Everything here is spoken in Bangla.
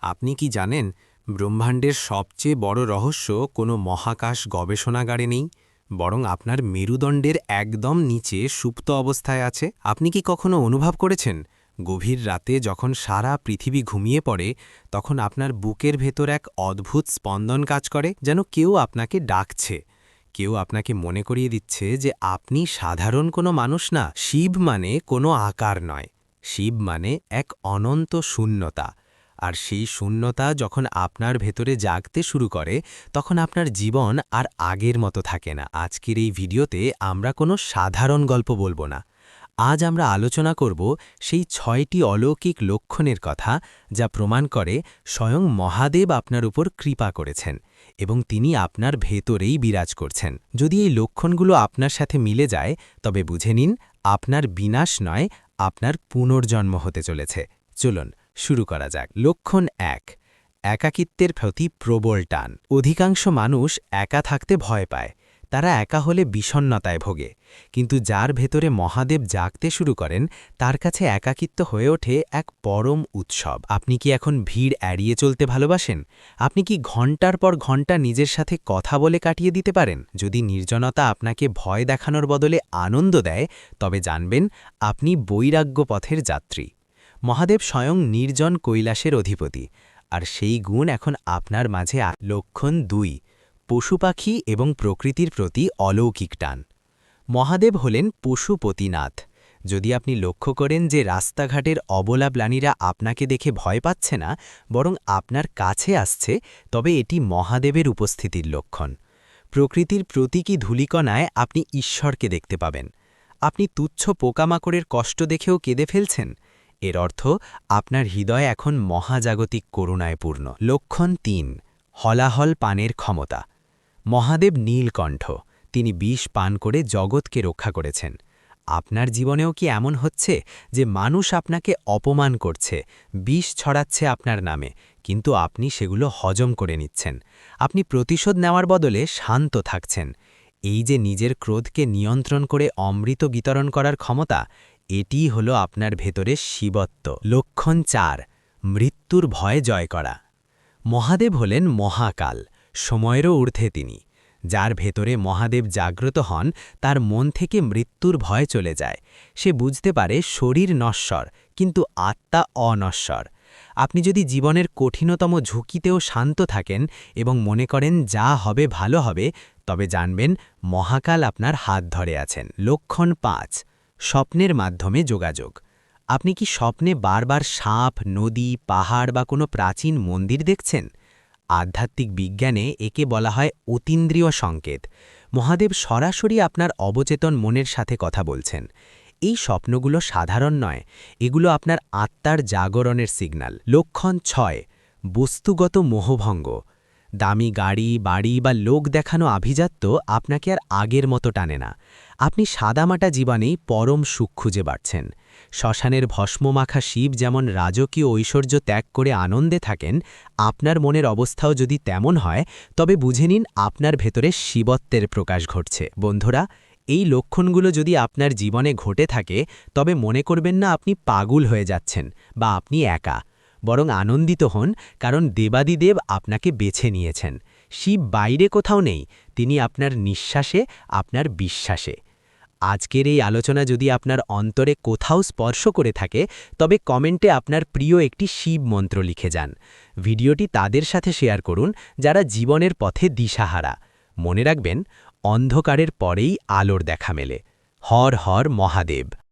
আপনি কি জানেন ব্রহ্মাণ্ডের সবচেয়ে বড় রহস্য কোনো মহাকাশ গবেষণাগারে নেই? বরং আপনার মেরুদণ্ডের একদম নিচে সুপ্ত অবস্থায় আছে। আপনি কি কখনো অনুভব করেছেন? গভীর রাতে যখন সারা পৃথিবী ঘুমিয়ে পড়ে, তখন আপনার বুকের ভেতর এক অদ্ভুত স্পন্দন কাজ করে, যেন কেউ আপনাকে ডাকছে। কেউ আপনাকে মনে করিয়ে দিচ্ছে যে আপনি সাধারণ কোনো মানুষ না, শিব মানে কোনো আকার নয়। শিব মানে এক অনন্ত শূন্যতা। আর সেই শূন্যতা যখন আপনার ভেতরে জাগতে শুরু করে, তখন আপনার জীবন আর আগের মতো থাকে না। আজকের এই ভিডিওতে আমরা কোনো সাধারণ গল্প বলব না। আজ আমরা আলোচনা করব সেই ছয়টি অলৌকিক লক্ষণের কথা যা প্রমাণ করে স্বয়ং মহাদেব আপনার উপর কৃপা করেছেন এবং তিনি আপনার ভেতরেই বিরাজ করছেন। যদি এই লক্ষণগুলো আপনার সাথে মিলে যায়, তবে বুঝে নিন, আপনার বিনাশ নয়, আপনার পুনর্জন্ম হতে চলেছে। চলুন শুরু করা যাক। লক্ষণ এক, একাকিত্বের প্রতি প্রবল টান। অধিকাংশ মানুষ একা থাকতে ভয় পায়। তারা একা হলে বিষণ্নতায় ভোগে। কিন্তু যার ভেতরে মহাদেব জাগতে শুরু করেন, তার কাছে একাকিত্ব হয়ে ওঠে এক পরম উৎসব। আপনি কি এখন ভিড় এড়িয়ে চলতে ভালোবাসেন? আপনি কি ঘণ্টার পর ঘণ্টা নিজের সাথে কথা বলে কাটিয়ে দিতে পারেন? যদি নির্জনতা আপনাকে ভয় দেখানোর বদলে আনন্দ দেয়, তবে জানবেন, আপনি বৈরাগ্য পথের যাত্রী। মহাদেব স্বয়ং নির্জন কৈলাসের অধিপতি, আর সেই গুণ এখন আপনার মাঝে লক্ষণ দুই, পশু পাখি এবং প্রকৃতির প্রতি অলৌকিক টান। মহাদেব হলেন পশুপতিনাথ যদি আপনি লক্ষ্য করেন যে রাস্তাঘাটের অবলা প্লানীরা আপনাকে দেখে ভয় পাচ্ছে না, বরং আপনার কাছে আসছে, তবে এটি মহাদেবের উপস্থিতির লক্ষণ। প্রকৃতির প্রতীকী ধূলিকণায় আপনি ঈশ্বরকে দেখতে পাবেন। আপনি তুচ্ছ পোকামাকড়ের কষ্ট দেখেও কেঁদে ফেলছেন? এর অর্থ, আপনার হৃদয় এখন মহাজাগতিক করুণায় পূর্ণ লক্ষণ তিন, হলাহল পানের ক্ষমতা। মহাদেব নীলকণ্ঠ, তিনি বিষ পান করে জগৎকে রক্ষা করেছেন। আপনার জীবনেও কি এমন হচ্ছে যে মানুষ আপনাকে অপমান করছে, বিষ ছড়াচ্ছে আপনার নামে, কিন্তু আপনি সেগুলো হজম করে নিচ্ছেন? আপনি প্রতিশোধ নেওয়ার বদলে শান্ত থাকছেন। এই যে নিজের ক্রোধকে নিয়ন্ত্রণ করে অমৃত বিতরণ করার ক্ষমতা এটিই হল আপনার ভেতরে শিবত্ব। লক্ষণ চার, মৃত্যুর ভয় জয় করা। মহাদেব হলেন মহাকাল, সময়েরও ঊর্ধ্বে তিনি। যার ভেতরে মহাদেব জাগ্রত হন, তার মন থেকে মৃত্যুর ভয় চলে যায়। সে বুঝতে পারে শরীর নশ্বর, কিন্তু আত্মা অনশ্বর। আপনি যদি জীবনের কঠিনতম ঝুঁকিতেও শান্ত থাকেন এবং মনে করেন যা হবে ভালো হবে, তবে জানবেন মহাকাল আপনার হাত ধরে আছেন। লক্ষণ পাঁচ স্বপ্নের মাধ্যমে যোগাযোগ। আপনি কি স্বপ্নে বারবার সাপ, নদী, পাহাড় বা কোনো প্রাচীন মন্দির দেখছেন? আধ্যাত্মিক বিজ্ঞানে একে বলা হয় অতীন্দ্রিয় সংকেত। মহাদেব সরাসরি আপনার অবচেতন মনের সাথে কথা বলছেন। এই স্বপ্নগুলো সাধারণ নয়, এগুলো আপনার আত্মার জাগরণের সিগন্যাল। লক্ষণ ছয়, বস্তুগত মোহভঙ্গ। দামি গাড়ি, বাড়ি বা লোক দেখানো আভিজাত্য আপনাকে আর আগের মতো টানে না। আপনি সাদামাটা জীবনেই পরম সুখ খুঁজে বাড়ছেন। শ্মশানের ভস্মমাখা শিব যেমন রাজকীয় ঐশ্বর্য ত্যাগ করে আনন্দে থাকেন, আপনার মনের অবস্থাও যদি তেমন হয়, তবে বুঝে নিন আপনার ভেতরে শিবত্বের প্রকাশ ঘটছে। বন্ধুরা, এই লক্ষণগুলো যদি আপনার জীবনে ঘটে থাকে, তবে মনে করবেন না আপনি পাগুল হয়ে যাচ্ছেন বা আপনি একা। বরং আনন্দিত হন, কারণ দেবাদিদেব আপনাকে বেছে নিয়েছেন। শিব বাইরে কোথাও নেই, তিনি আপনার নিঃশ্বাসে, আপনার বিশ্বাসে। আজকের এই আলোচনা যদি আপনার অন্তরে কোথাও স্পর্শ করে থাকে, তবে কমেন্টে আপনার প্রিয় একটি শিব মন্ত্র লিখে যান। ভিডিওটি তাদের সাথে শেয়ার করুন, যারা জীবনের পথে দিশাহারা। মনে রাখবেন, অন্ধকারের পরেই আলোর দেখা মেলে। হর হর মহাদেব।